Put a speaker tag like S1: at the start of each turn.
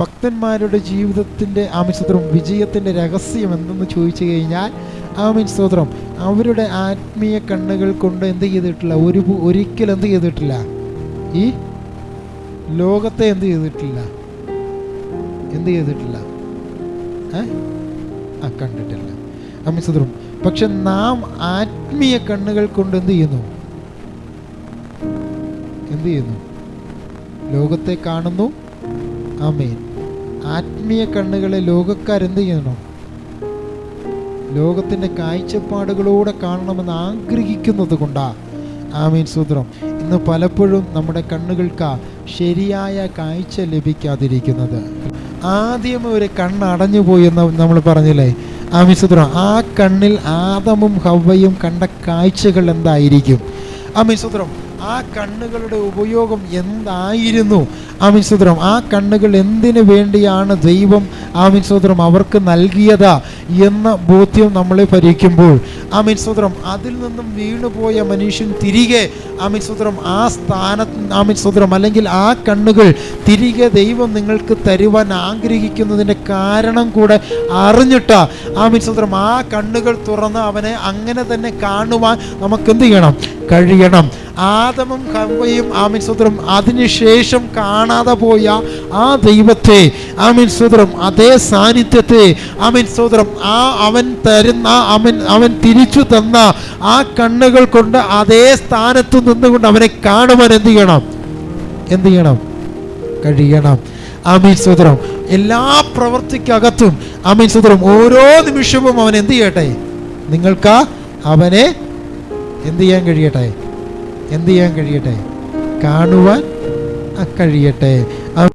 S1: ഭക്തന്മാരുടെ ജീവിതത്തിന്റെ ആമിസ്തോത്രം വിജയത്തിന്റെ രഹസ്യം എന്തെന്ന് ചോദിച്ചു കഴിഞ്ഞാൽ ആമീൻ സ്തോത്രം അവരുടെ ആത്മീയ കണ്ണുകൾ കൊണ്ട് എന്ത് ചെയ്തിട്ടില്ല? ഒരു ഒരിക്കലും എന്ത് ചെയ്തിട്ടില്ല? ഈ ലോകത്തെ എന്ത് ചെയ്തിട്ടില്ല? എന്ത് ചെയ്തിട്ടില്ല? ഏ? ആ കണ്ടിട്ടില്ല. ആമീൻ സ്തോത്രം. പക്ഷെ നാം ആത്മീയ കണ്ണുകൾ കൊണ്ട് എന്ത് ചെയ്യുന്നു? എന്ത് ചെയ്യുന്നു? ലോകത്തെ കാണുന്നു. ആമേൻ. ആത്മീയ കണ്ണുകളെ ലോകക്കാരെന്ത് ചെയ്യണം ലോകത്തിന്റെ കാഴ്ചപ്പാടുകളോടെ കാണണമെന്ന് ആഗ്രഹിക്കുന്നത് കൊണ്ടാ. ആമീൻ. സൂത്രം. ഇന്ന് പലപ്പോഴും നമ്മുടെ കണ്ണുകൾക്ക് ശരിയായ കാഴ്ച ലഭിക്കാതിരിക്കുന്നത്. ആദ്യം ഒരു കണ്ണടഞ്ഞു പോയി എന്ന് നമ്മൾ പറഞ്ഞില്ലേ? ആമീൻ. സൂത്രം. ആ കണ്ണിൽ ആദമും ഹവ്വയും കണ്ട കാഴ്ചകൾ എന്തായിരിക്കും? ആമീൻ. സൂത്രം. ആ കണ്ണുകളുടെ ഉപയോഗം എന്തായിരുന്നു ആ സൂത്രം ആ കണ്ണുകൾ എന്തിനു വേണ്ടിയാണ് ദൈവം ആ സൂത്രം അവർക്ക് നൽകിയത് എന്ന ബോധ്യം നമ്മളെ ഭരിക്കുമ്പോൾ? ആമീൻ സൂത്രം അതിൽ നിന്നും വീണുപോയ മനുഷ്യൻ തിരികെ ആ സൂത്രം ആ സ്ഥാനത്ത് ആ സൂത്രം അല്ലെങ്കിൽ ആ കണ്ണുകൾ തിരികെ ദൈവം നിങ്ങൾക്ക് തരുവാൻ ആഗ്രഹിക്കുന്നതിന്റെ കാരണം കൂടെ അറിഞ്ഞിട്ട് ആ സൂത്രം ആ കണ്ണുകൾ തുറന്ന് അവനെ അങ്ങനെ തന്നെ കാണുവാൻ നമുക്ക് എന്ത് ചെയ്യണം? കഴിയണം. ആദമും ഹവയും ആമീൻ സൂത്രം അതിനുശേഷം കാണാതെ പോയ ആ ദൈവത്തെ ആമീൻ സൂത്രം അതേ സാന്നിധ്യത്തെ ആമീൻ സൂത്രം ആ അവൻ തരുന്ന അവൻ അവൻ തിരിച്ചു തന്ന ആ കണ്ണുകൾ കൊണ്ട് അതേ സ്ഥാനത്ത് നിന്നുകൊണ്ട് അവനെ കാണുവാൻ എന്ത് ചെയ്യണം? എന്ത് ചെയ്യണം? കഴിയണം. ആമീൻ സൂത്രം എല്ലാ പ്രവൃത്തിക്കകത്തും ആമീൻ സൂത്രം ഓരോ നിമിഷവും അവൻ എന്ത് ചെയ്യട്ടെ? നിങ്ങൾക്ക് അവനെ എന്ത് ചെയ്യാൻ കഴിയട്ടെ? എന്ത് ചെയ്യാൻ കഴിയട്ടെ? കാണുവാൻ കഴിയട്ടെ.